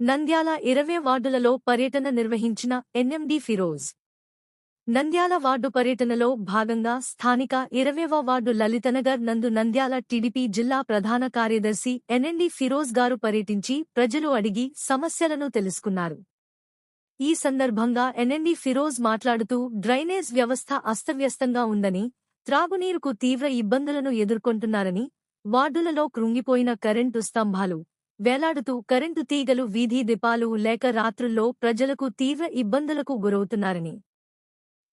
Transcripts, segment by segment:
నంద్యాల ఇరవై వార్డులలో పర్యటన నిర్వహించిన ఎన్ఎండి ఫిరోజ్. నంద్యాల వార్డు పర్యటనలో భాగంగా స్థానిక ఇరవైవ వార్డు లలితనగర్ నందు నంద్యాల టీడీపీ జిల్లా ప్రధాన కార్యదర్శి ఎన్ఎండి ఫిరోజ్ గారు పర్యటించి ప్రజలు అడిగి సమస్యలను తెలుసుకున్నారు. ఈ సందర్భంగా ఎన్ఎండి ఫిరోజ్ మాట్లాడుతూ డ్రైనేజ్ వ్యవస్థ అస్తవ్యస్తంగా ఉందని త్రాగునీరుకు తీవ్ర ఇబ్బందులను ఎదుర్కొంటున్నారని వార్డులలో కృంగిపోయిన కరెంటు స్తంభాలు వేలాడుతూ కరెంటు తీగలు వీధి దీపాలు లేక రాత్రుల్లో ప్రజలకు తీవ్ర ఇబ్బందులకు గురవుతున్నారని.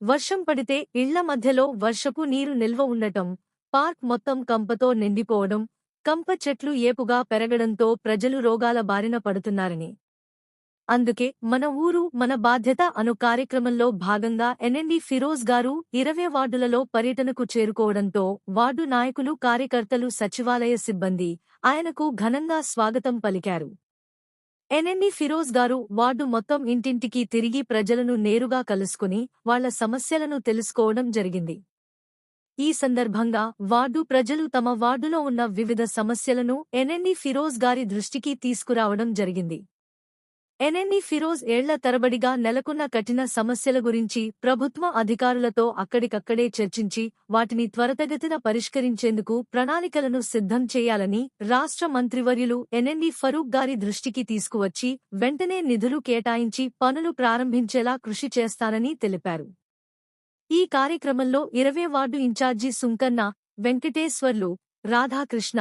వర్షం పడితే ఇళ్ళ మధ్యలో వర్షపు నీరు నిల్వ ఉండటం పార్క్ మొత్తం కంపతో నిండిపోవడం కంప చెట్లు ఏపుగా పెరగడంతో ప్రజలు రోగాల బారిన పడుతున్నారని. అందుకే మన ఊరు మన బాధ్యత అను కార్యక్రమంలో భాగంగా ఎన్ఎండి ఫిరోజ్ గారు ఇరవై వార్డులలో పర్యటనకు చేరుకోవడంతో వార్డు నాయకులు కార్యకర్తలు సచివాలయ సిబ్బంది ఆయనకు ఘనంగా స్వాగతం పలికారు. ఎన్ఎండి ఫిరోజ్ గారు వార్డు మొత్తం ఇంటింటికి తిరిగి ప్రజలను నేరుగా కలుసుకుని వాళ్ళ సమస్యలను తెలుసుకోవడం జరిగింది. ఈ సందర్భంగా వార్డు ప్రజలు తమ వార్డులో ఉన్న వివిధ సమస్యలను ఎన్ఎండి ఫిరోజ్ గారి దృష్టికి తీసుకురావడం జరిగింది. ఎన్ఎండి ఫిరోజ్ ఏళ్ళ తరబడిగా నెలకొన్న కఠిన సమస్యల గురించి ప్రభుత్వ అధికారులతో అక్కడికక్కడే చర్చించి వాటిని త్వరతగతిన పరిష్కరించేందుకు ప్రణాళికలను సిద్ధం చేయాలని రాష్ట్ర మంత్రివర్యులు ఎన్ఎండి ఫరూక్ గారి దృష్టికి తీసుకువచ్చి వెంటనే నిధులు కేటాయించి పనులు ప్రారంభించేలా కృషి చేస్తానని తెలిపారు. ఈ కార్యక్రమంలో ఇరవై వార్డు ఇన్ఛార్జి సుంకన్న వెంకటేశ్వర్లు రాధాకృష్ణ